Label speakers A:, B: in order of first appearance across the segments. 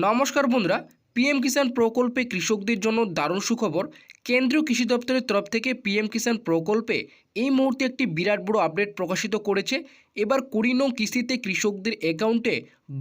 A: নমস্কার বন্ধুরা পিএম কিষাণ প্রকল্পে কৃষকদের জন্য দারুণ সুখবর। কেন্দ্রীয় কৃষি দপ্তরের তরফ থেকে পিএম কিষাণ প্রকল্পে এই মুহূর্তে একটি বিরাট বড় আপডেট প্রকাশিত করেছে। এবার কুড়ি নং কিস্তিতে কৃষকদের অ্যাকাউন্টে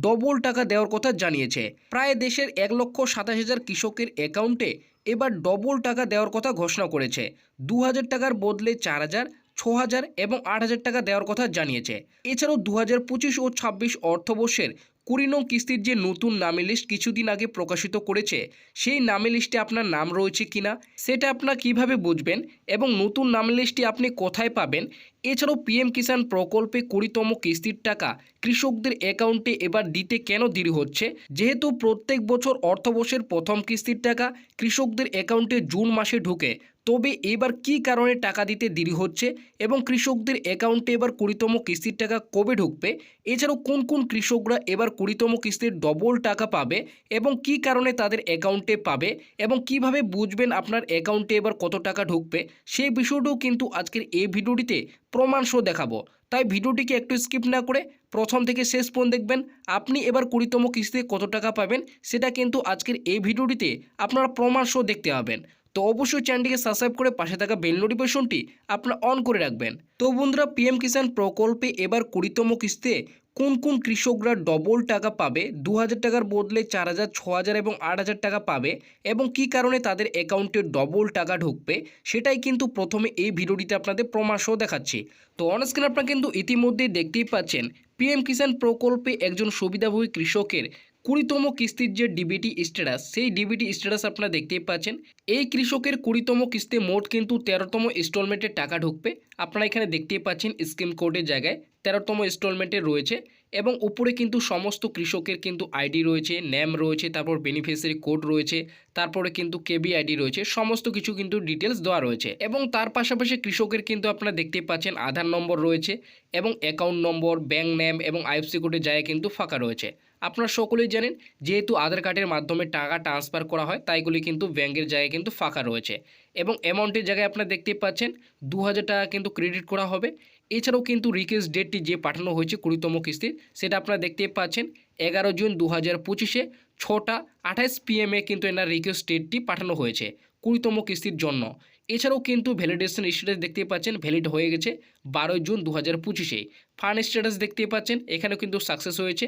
A: ডবল টাকা দেওয়ার কথা জানিয়েছে। প্রায় দেশের এক লক্ষ সাতাশ হাজার কৃষকের অ্যাকাউন্টে এবার ডবল টাকা দেওয়ার কথা ঘোষণা করেছে। দু হাজার টাকার বদলে চার হাজার, ছ হাজার এবং আট হাজার টাকা দেওয়ার কথা জানিয়েছে। এছাড়াও দু হাজার পঁচিশ ও ছাব্বিশ অর্থবর্ষের কুড়ি নং কিস্তির যে নতুন নামে লিস্ট কিছুদিন আগে প্রকাশিত করেছে, সেই নামে লিস্টে আপনার নাম রয়েছে কিনা সেটা আপনার কীভাবে বুঝবেন এবং নতুন নাম লিস্টটি আপনি কোথায় পাবেন? এছাড়াও পিএম কিষাণ প্রকল্পে কুড়িতম কিস্তির টাকা কৃষকদের অ্যাকাউন্টে এবার দিতে কেন দেরি হচ্ছে? যেহেতু প্রত্যেক বছর অর্থবর্ষের প্রথম কিস্তির টাকা কৃষকদের অ্যাকাউন্টে জুন মাসে ঢুকে তবে এবার কি কারণে টাকা দিতে দেরি হচ্ছে এবং কৃষকদের অ্যাকাউন্টে এবার কুড়িতম কিস্তির টাকা কবে ঢুকবে? এছাড়াও কোন কোন কৃষকরা এবার কুড়িতম কিস্তির ডবল টাকা পাবে এবং কি কারণে তাদের অ্যাকাউন্টে পাবে এবং কীভাবে বুঝবেন আপনার অ্যাকাউন্টে এবার কত টাকা ঢুকবে? সেই বিষয়টাও কিন্তু আজকের এই ভিডিওটিতে প্রমাণ সহ দেখাবো। তাই ভিডিওটিকে একটু স্কিপ না করে প্রথম থেকে শেষ পর্যন্ত দেখবেন আপনি এবার কুড়িতম কিস্তিতে কত টাকা পাবেন সেটা কিন্তু আজকের এই ভিডিওটিতে আপনারা প্রমাণ সহ দেখতে পাবেন। তো অবশ্যই চ্যানেলটিকে সাবস্ক্রাইব করে পাশে থাকা বেল নোটিফিকেশনটি আপনারা অন করে রাখবেন। তো বন্ধুরা, পিএম কিষাণ প্রকল্পে এবার কুড়িতম কিস্তিতে কোন কোন কৃষকরা ডবল টাকা পাবে? দু হাজার টাকার বদলে চার হাজার ছ হাজার এবং আট হাজার টাকা পাবে এবং কি কারণে তাদের অ্যাকাউন্টে ডবল টাকা ঢুকবে? সেটাই কিন্তু প্রথমে এই ভিডিওটিতে আপনাদের প্রমাণ সহ দেখাচ্ছি। তো অনস্ক্রিন আপনারা কিন্তু ইতিমধ্যেই দেখতেই পাচ্ছেন, পিএম কিষাণ প্রকল্পে একজন সুবিধাভোগী কৃষকের কুড়িতম কিস্তির যে ডিবিটি স্ট্যাটাস, সেই ডিবিটি স্ট্যাটাস আপনারা দেখতেই পাচ্ছেন। এই কৃষকের কুড়িতম কিস্তি মোট কিন্তু তেরোতম ইনস্টলমেন্টের টাকা ঢুকবে। আপনারা এখানে দেখতেই পাচ্ছেন স্কিম কোডের জায়গায় তেরোতম ইনস্টলমেন্টে রয়েছে এবং উপরে কিন্তু সমস্ত কৃষকের কিন্তু আইডি রয়েছে ন্যাম রয়েছে, তারপর বেনিফিশিয়ারি কোড রয়েছে, তারপরে কিন্তু কেবি আইডি রয়েছে, সমস্ত কিছু কিন্তু ডিটেলস দেওয়া রয়েছে। এবং তার পাশাপাশি কৃষকের কিন্তু আপনারা দেখতে পাচ্ছেন আধার নম্বর রয়েছে এবং অ্যাকাউন্ট নম্বর ব্যাঙ্ক ন্যাম এবং আইএফসি কোডের জায়গায় কিন্তু ফাঁকা রয়েছে। আপনারা সকলেই জানেন, যেহেতু আধার কার্ডের মাধ্যমে টাকা ট্রান্সফার করা হয়, তাইগুলি কিন্তু ব্যাংকের জায়গায় কিন্তু ফাঁকা রয়েছে। এবং অ্যামাউন্টের জায়গায় আপনারা দেখতেই পাচ্ছেন দু হাজার টাকা কিন্তু ক্রেডিট করা হবে। এছাড়াও কিন্তু রিকোয়েস্ট ডেটটি যে পাঠানো হয়েছে কুড়িতম কিস্তির, সেটা আপনারা দেখতেই পাচ্ছেন, এগারো জুন দু হাজার পঁচিশে ছটা আঠাশ পিএমে কিন্তু এনার রিকোয়েস্ট ডেটটি পাঠানো হয়েছে কুড়িতম কিস্তির জন্য। এছাড়াও কিন্তু ভ্যালিডেশন স্ট্যাটাস দেখতে পাচ্ছেন ভ্যালিড হয়ে গেছে বারোই জুন দু হাজার পঁচিশে। ফান্ড স্ট্যাটাস দেখতে পাচ্ছেন, এখানেও কিন্তু সাকসেস হয়েছে।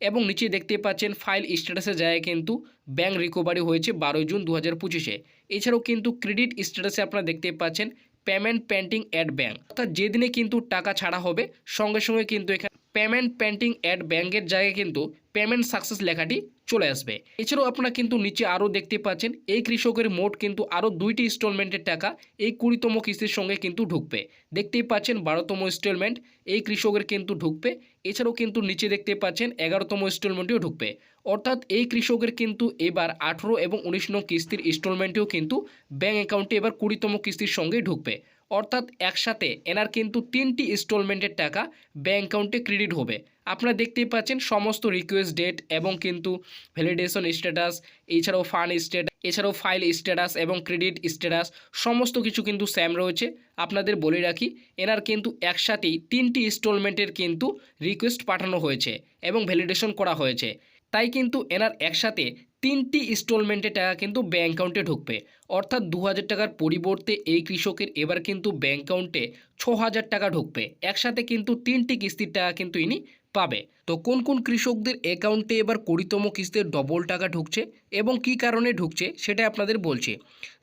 A: এবং নিচে দেখতে পাচ্ছেন ফাইল স্ট্যাটাসের জায়গায় কিন্তু ব্যাঙ্ক রিকভারি হয়েছে বারোই জুন দু হাজার পঁচিশে। এছাড়াও কিন্তু ক্রেডিট স্ট্যাটাসে আপনারা দেখতে পাচ্ছেন পেমেন্ট পেন্টিং অ্যাট ব্যাঙ্ক অর্থাৎ যেদিনে কিন্তু টাকা ছাড়া হবে, সঙ্গে সঙ্গে কিন্তু এখানে পেমেন্ট পেন্টিং অ্যাট ব্যাঙ্কের জায়গায় কিন্তু পেমেন্ট সাকসেস লেখাটি চলে আসবে। এছাড়াও আপনারা কিন্তু নিচে আরও দেখতে পাচ্ছেন, এই কৃষকের মোট কিন্তু আরও দুইটি ইনস্টলমেন্টের টাকা এই কুড়িতম কিস্তির সঙ্গে কিন্তু ঢুকবে। দেখতেই পাচ্ছেন বারোতম ইনস্টলমেন্ট এই কৃষকের কিন্তু ঢুকবে। এছাড়াও কিন্তু নিচে দেখতে পাচ্ছেন এগারোতম ইনস্টলমেন্টেও ঢুকবে। অর্থাৎ এই কৃষকের কিন্তু এবার আঠেরো এবং উনিশ নং কিস্তির ইনস্টলমেন্টেও কিন্তু ব্যাঙ্ক অ্যাকাউন্টে এবার কুড়িতম কিস্তির সঙ্গেই ঢুকবে। অর্থাৎ একসাথে এনার কিন্তু তিনটি ইনস্টলমেন্টের টাকা ব্যাঙ্ক অ্যাকাউন্টে ক্রেডিট হবে। আপনারা দেখতেই পাচ্ছেন সমস্ত রিকোয়েস্ট ডেট এবং কিন্তু ভ্যালিডেশন স্ট্যাটাস এছাড়াও ফান্ড স্ট্যাটাস এছাড়াও ফাইল স্ট্যাটাস এবং ক্রেডিট স্ট্যাটাস সমস্ত কিছু কিন্তু স্যাম রয়েছে। আপনাদের বলে রাখি, এনার কিন্তু একসাথেই তিনটি ইনস্টলমেন্টের কিন্তু রিকোয়েস্ট পাঠানো হয়েছে এবং ভ্যালিডেশন করা হয়েছে। তাই কিন্তু এনার একসাথে তিনটি ইনস্টলমেন্টের টাকা কিন্তু ব্যাঙ্ক অ্যাকাউন্টে ঢুকবে। অর্থাৎ দু হাজার টাকার পরিবর্তে এই কৃষকের এবার কিন্তু ব্যাঙ্ক অ্যাকাউন্টে ছ হাজার টাকা ঢুকবে। একসাথে কিন্তু তিনটি কিস্তির টাকা কিন্তু ইনি পাবে। তো কোন কোন কৃষকদের অ্যাকাউন্টে এবার কুড়িতম কিস্তির ডবল টাকা ঢুকছে এবং কি কারণে ঢুকছে সেটা আপনাদের বলছি।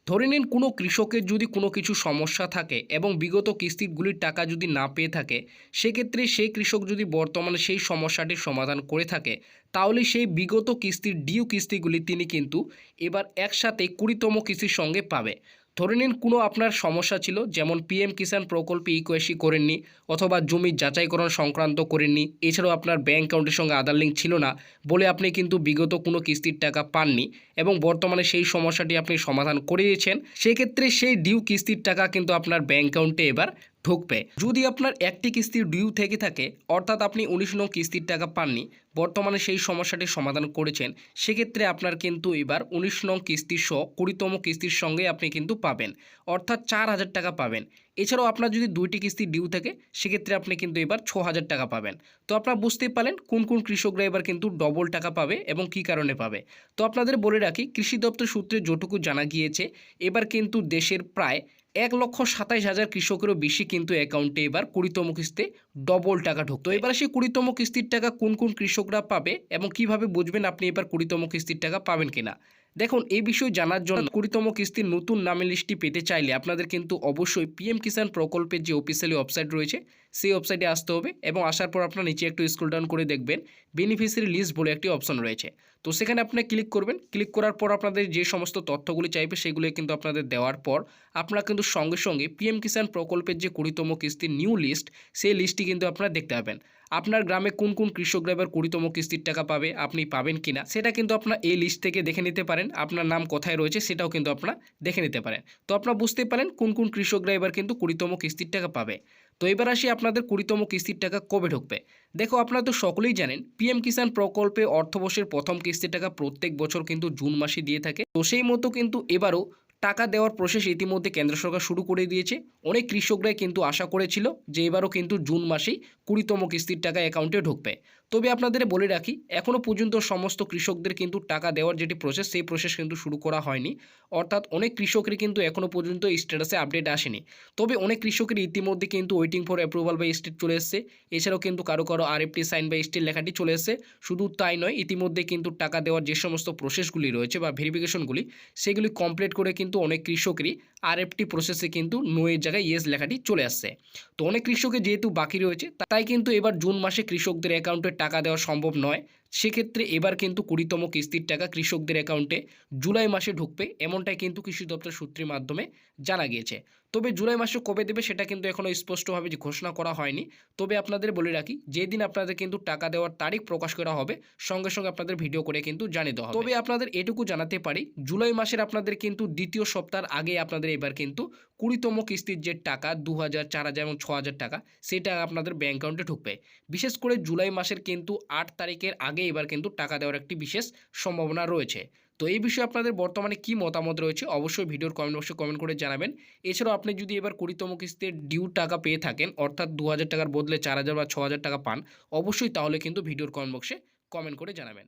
A: ধরে নিন কোনো কৃষকের যদি কোনো কিছু সমস্যা থাকে এবং বিগত কিস্তিগুলির টাকা যদি না পেয়ে থাকে, সেক্ষেত্রে সেই কৃষক যদি বর্তমানে সেই সমস্যাটির সমাধান করে থাকে, তাহলে সেই বিগত কিস্তির ডিউ কিস্তিগুলি তিনি কিন্তু এবার একসাথে কুড়িতম কিস্তির সঙ্গে পাবে। ধরে নিন কোনো আপনার সমস্যা ছিল, যেমন পিএম কিষাণ প্রকল্পে ইকোয়েসি করেননি অথবা জমি যাচাইকরণ সংক্রান্ত করেননি, এছাড়াও আপনার ব্যাঙ্ক অ্যাকাউন্টের সঙ্গে আধার লিঙ্ক ছিল না বলে আপনি কিন্তু বিগত কোনো কিস্তির টাকা পাননি এবং বর্তমানে সেই সমস্যাটি আপনি সমাধান করে দিয়েছেন, সেক্ষেত্রে সেই ডিউ কিস্তির টাকা কিন্তু আপনার ব্যাঙ্ক অ্যাকাউন্টে এবার ঢুকবে যদি আপনার একটি কিস্তির ডিউ থেকে থাকে, অর্থাৎ আপনি উনিশ নং কিস্তির টাকা পাননি, বর্তমানে সেই সমস্যাটি সমাধান করেছেন, সেক্ষেত্রে আপনার কিন্তু এবার উনিশ নং কিস্তির সহ কুড়িতম কিস্তির সঙ্গে আপনি কিন্তু পাবেন, অর্থাৎ চার হাজার টাকা পাবেন। এছাড়াও আপনার যদি দুইটি কিস্তি ডিউ থাকে, সেক্ষেত্রে আপনি কিন্তু এবার ছ হাজার টাকা পাবেন। তো আপনারা বুঝতেই পারলেন কোন কোন কৃষকরা এবার কিন্তু ডবল টাকা পাবে এবং কী কারণে পাবে। তো আপনাদের বলে রাখি, কৃষি দপ্তর সূত্রে যেটুকু জানা গিয়েছে, এবার কিন্তু দেশের প্রায় এক লক্ষ সাতাইশ হাজার কৃষকেরও বেশি কিন্তু অ্যাকাউন্টে এবার কুড়িতম কিস্তিতে ডবল টাকা ঢুকতো। এবার সেই কুড়িতম কিস্তির টাকা কোন কোন কৃষকরা পাবে এবং কীভাবে বুঝবেন আপনি এবার কুড়িতম কিস্তির টাকা পাবেন কিনা? দেখুন এই বিষয়ে জানার জন্য কুড়িতম কিস্তির নতুন নামের লিস্টটি পেতে চাইলে আপনাদের কিন্তু অবশ্যই পিএম কিষাণ প্রকল্পের যে অফিসিয়ালি ওয়েবসাইট রয়েছে সেই ওয়েবসাইটে আসতে হবে এবং আসার পর আপনার নিচে একটু স্ক্রল ডাউন করে দেখবেন বেনিফিসিয়ারি লিস্ট বলে একটি অপশন রয়েছে। তো সেখানে আপনি ক্লিক করবেন। ক্লিক করার পর আপনাদের যে সমস্ত তথ্যগুলি চাইবে সেগুলি কিন্তু আপনাদের দেওয়ার পর আপনারা কিন্তু সঙ্গে সঙ্গে পিএম কিষাণ প্রকল্পের যে কুড়িতম কিস্তির নিউ লিস্ট সেই লিস্টটি কিন্তু আপনারা দেখতে পাবেন। আপনার গ্রামে কোন কোন কৃষকরা এবার কুড়িতম কিস্তির টাকা পাবে, আপনি পাবেন কিনা, সেটা কিন্তু আপনার এই লিস্ট থেকে দেখে নিতে পারেন। আপনার নাম কোথায় রয়েছে সেটাও কিন্তু আপনারা দেখে নিতে পারেন। তো আপনারা বুঝতে পারেন কোন কোন কৃষকরা এবার কিন্তু কুড়িতম কিস্তির টাকা পাবে। তো এবার আসি আপনাদের কুড়িতম কিস্তির টাকা কবে ঢুকবে? দেখো, আপনারা তো সকলেই জানেন পিএম কিষাণ প্রকল্পে অর্থবর্ষের প্রথম কিস্তির টাকা প্রত্যেক বছর কিন্তু জুন মাসে দিয়ে থাকে। তো সেই মতো কিন্তু এবারও টাকা দেওয়ার প্রসেস ইতিমধ্যে কেন্দ্র সরকার শুরু করে দিয়েছে। অনেক কৃষকরাই কিন্তু আশা করেছিল যে এবারও কিন্তু জুন মাসেই কুড়িতম কিস্তির টাকা অ্যাকাউন্টে ঢুকবে। তবে আপনাদের বলে রাখি এখনও পর্যন্ত সমস্ত কৃষকদের কিন্তু টাকা দেওয়ার যেটি প্রসেস সেই প্রসেস কিন্তু শুরু করা হয়নি। অর্থাৎ অনেক কৃষকের কিন্তু এখনও পর্যন্ত স্ট্যাটাসে আপডেট আসেনি। তবে অনেক কৃষকের ইতিমধ্যে কিন্তু ওয়েটিং ফর অ্যাপ্রুভাল বা স্টেট চলে এসছে। এছাড়াও কিন্তু কারও কারও আরএফটি সাইন বা স্টেট লেখাটি চলে এসছে। শুধু তাই নয়, ইতিমধ্যে কিন্তু টাকা দেওয়ার যে সমস্ত প্রসেসগুলি রয়েছে বা ভেরিফিকেশনগুলি সেগুলি কমপ্লিট করে কিন্তু অনেক কৃষকেরই আরএফটি প্রসেসে কিন্তু নোয়ের জায়গায় ইয়েস লেখাটি চলে আসছে। তো অনেক কৃষকের যেহেতু বাকি রয়েছে, তাই কিন্তু এবার জুন মাসে কৃষকদের অ্যাকাউন্টে টাকা দেওয়া সম্ভব নয়। সেক্ষেত্রে এবার কিন্তু কুড়িতম কিস্তির টাকা কৃষকদের অ্যাকাউন্টে জুলাই মাসে ঢুকবে, এমনটাই কিন্তু কৃষি দপ্তর সূত্রের মাধ্যমে জানা গিয়েছে। তবে জুলাই মাসে কবে দেবে সেটা কিন্তু এখনও স্পষ্টভাবে ঘোষণা করা হয়নি। তবে আপনাদের বলে রাখি, যেদিন আপনাদের কিন্তু টাকা দেওয়ার তারিখ প্রকাশ করা হবে, সঙ্গে সঙ্গে আপনাদের ভিডিও করে কিন্তু জানিয়ে দেওয়া তবে আপনাদের এটুকু জানাতে পারি, জুলাই মাসের আপনাদের কিন্তু দ্বিতীয় সপ্তাহের আগে আপনাদের এবার কিন্তু কুড়িতম কিস্তির যে টাকা দু হাজার চার হাজার এবং ছ হাজার টাকা, সেটা আপনাদের ব্যাঙ্ক অ্যাকাউন্টে ঢুকবে। বিশেষ করে জুলাই মাসের কিন্তু আট তারিখের আগে এবার কিন্তু টাকা দেওয়ার একটি বিশেষ সম্ভাবনা রয়েছে। তো এই বিষয়ে আপনাদের বর্তমানে কি মতামত রয়েছে অবশ্যই ভিডিওর কমেন্ট বক্সে কমেন্ট করে জানাবেন। এছাড়াও আপনি যদি এবার কুড়িতম কিস্তির ডিউ টাকা পেয়ে থাকেন, অর্থাৎ দু হাজার টাকার বদলে চার হাজার বা ছ টাকা পান, অবশ্যই তাহলে কিন্তু ভিডিওর কমেন্ট বক্সে কমেন্ট করে জানাবেন।